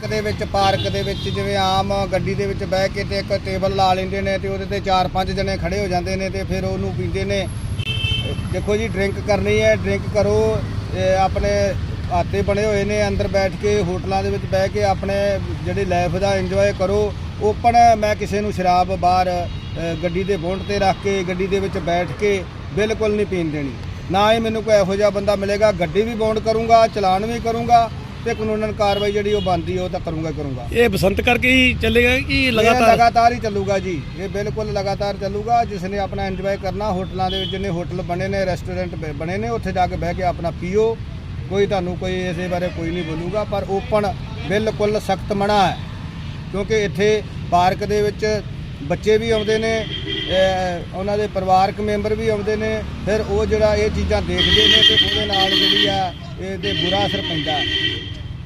Park ਦੇ ਵਿੱਚ, park ਦੇ ਵਿੱਚ ਜਿਵੇਂ ਆਮ ਗੱਡੀ ਦੇ ਵਿੱਚ ਬਹਿ ਕੇ ਤੇ ਇੱਕ ਟੇਬਲ ਲਾ ਲੈਂਦੇ ਨੇ ਤੇ ਉਹਦੇ ਤੇ ਚਾਰ ਪੰਜ ਜਣੇ ਖੜੇ ਹੋ ਜਾਂਦੇ ਨੇ ਤੇ ਫਿਰ ਉਹਨੂੰ ਪੀਂਦੇ ਨੇ। ਦੇਖੋ ਜੀ, ਡਰਿੰਕ ਕਰਨੀ ਹੈ, ਡਰਿੰਕ ਕਰੋ ਆਪਣੇ ਹਾਤੇ ਬਣੇ ਹੋਏ ਨੇ, ਅੰਦਰ ਬੈਠ ਕੇ ਹੋਟਲਾਂ ਦੇ ਵਿੱਚ ਬਹਿ ਕੇ ਆਪਣੇ ਜਿਹੜੀ ਲਾਈਫ ਦਾ ਇੰਜੋਏ ਕਰੋ। ਓਪਨ ਮੈਂ ਕਿਸੇ ਨੂੰ ਸ਼ਰਾਬ ਬਾਹਰ ਗੱਡੀ ਦੇ ਬੋਂਡ ਤੇ ਰੱਖ ਕੇ, ਗੱਡੀ ਦੇ ਵਿੱਚ ਬੈਠ ਕੇ ਬਿਲਕੁਲ ਨਹੀਂ ਪੀਣ ਦੇਣੀ। ਨਾ ਹੀ ਮੈਨੂੰ ਕੋਈ ਇਹੋ ਜਿਹਾ ਬੰਦਾ ਮਿਲੇਗਾ, ਗੱਡੀ ਵੀ ਬੌਂਡ ਕਰੂੰਗਾ, ਚਲਾਨ ਵੀ ਕਰੂੰਗਾ ਤੇ ਕਾਨੂੰਨਨ ਕਾਰਵਾਈ ਜਿਹੜੀ ਉਹ ਬਣਦੀ ਉਹ ਤਾਂ ਕਰੂੰਗਾ ਕਰੂੰਗਾ। ਇਹ ਬਸੰਤ ਕਰਕੇ ਹੀ ਚੱਲੇਗਾ ਕਿ ਲਗਾਤਾਰ? ਲਗਾਤਾਰ ਹੀ ਚੱਲੂਗਾ ਜੀ। ਇਹ ਬਿਲਕੁਲ ਲਗਾਤਾਰ ਚੱਲੂਗਾ। ਜਿਸ ਨੇ ਆਪਣਾ ਇੰਜੋਏ ਕਰਨਾ ਹੋਟਲਾਂ ਦੇ ਵਿੱਚ ਜਿੰਨੇ ਹੋਟਲ ਬਣੇ ਨੇ ਰੈਸਟੋਰੈਂਟ ਬਣੇ ਨੇ ਉੱਥੇ ਜਾ ਕੇ ਬਹਿ ਕੇ ਆਪਣਾ ਪੀਓ। ਕੋਈ ਤੁਹਾਨੂੰ ਕੋਈ ਇਸੇ ਬਾਰੇ ਕੋਈ ਨਹੀਂ ਬੋਲੂਗਾ ਪਰ ਓਪਨ ਬਿਲਕੁਲ ਸਖਤ ਮਨਾ ਹੈ। ਕਿਉਂਕਿ ਇੱਥੇ ਪਾਰਕ ਦੇ ਵਿੱਚ ਬੱਚੇ ਵੀ ਆਉਂਦੇ ਨੇ ਉਹਨਾਂ ਦੇ ਪਰਿਵਾਰਕ ਮੈਂਬਰ ਵੀ ਆਉਂਦੇ ਨੇ। ਫਿਰ ਉਹ ਜਿਹੜਾ ਇਹ ਚੀਜ਼ਾਂ ਦੇਖਦੇ ਨੇ ਤੇ ਉਹਦੇ ਨਾਲ ਜਿਹੜੀ ਆ ਇਹਦੇ ਬੁਰਾ ਅਸਰ ਪੈਂਦਾ।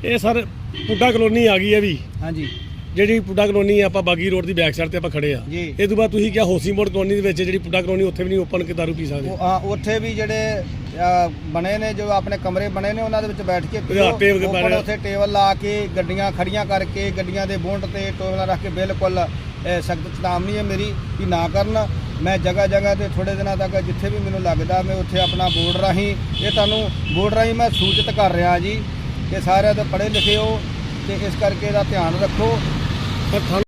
ਇਹ ਸਰ ਪੁੱਡਾ ਕਲੋਨੀ ਆ ਗਈ ਹੈ ਵੀ। ਹਾਂਜੀ। ਜਿਹੜੀ ਪੁੱਡਾ ਕਲੋਨੀ ਆਪਾਂ ਬਾਗੀ ਰੋਡ ਦੀ ਬੈਕ ਸਾਈਡ ਤੇ ਆਪਾਂ ਖੜੇ ਆ ਜੀ। ਇਹ ਤੋਂ ਬਾਅਦ ਤੁਸੀਂ ਕਿਹਾ ਹੋਸੀ ਮੋੜ ਕਲੋਨੀ ਦੇ ਵਿੱਚ ਜਿਹੜੀ ਪੁੱਡਾ ਕਲੋਨੀ ਉੱਥੇ ਵੀ ਨਹੀਂ ਓਪਨ ਕਿ ਦਾਰੂ ਪੀ ਸਕਦੇ। ਉਹ ਹਾਂ ਉੱਥੇ ਵੀ ਜਿਹੜੇ ਬਣੇ ਨੇ ਜੋ ਆਪਣੇ ਕਮਰੇ ਬਣੇ ਨੇ ਉਹਨਾਂ ਦੇ ਵਿੱਚ ਬੈਠ ਕੇ ਪੀਓ। ਹਾਂ, ਟੇਬਲ ਉੱਪਰ ਬਣੇ- ਉੱਥੇ ਟੇਬਲ ਲਾ ਕੇ ਗੱਡੀਆਂ ਖੜੀਆਂ ਕਰਕੇ ਗੱਡੀਆਂ ਦੇ ਬੋਨਟ ਤੇ ਟੋਵਲਾਂ ਰੱਖ ਕੇ ਬਿਲਕੁਲ ਸਖਤ ਚੇਤਾਵਨੀ ਹੈ ਮੇਰੀ ਕਿ ਨਾ ਕਰਨ। ਮੈਂ ਜਗ੍ਹਾ ਜਗ੍ਹਾ ਤੇ ਥੋੜੇ ਦਿਨਾਂ ਤੱਕ ਜਿੱਥੇ ਵੀ ਮੈਨੂੰ ਲੱਗਦਾ ਮੈਂ ਉੱਥੇ ਆਪਣਾ ਬੋਰਡ ਰਾਹੀਂ ਇਹ ਤੁਹਾਨੂੰ ਬੋਰਡ ਰਾਹੀਂ ਮੈਂ ਸੂਚਿਤ ਕਰ ਰਿਹਾ ਜੀ। ਕਿ ਸਾਰਿਆਂ ਦੇ ਪੜ੍ਹੇ ਲਿਖੇ ਹੋ ਤੇ ਇਸ ਕਰਕੇ ਇਹਦਾ ਧਿਆਨ ਰੱਖੋ। ਪਰ ਤੁਹਾਨੂੰ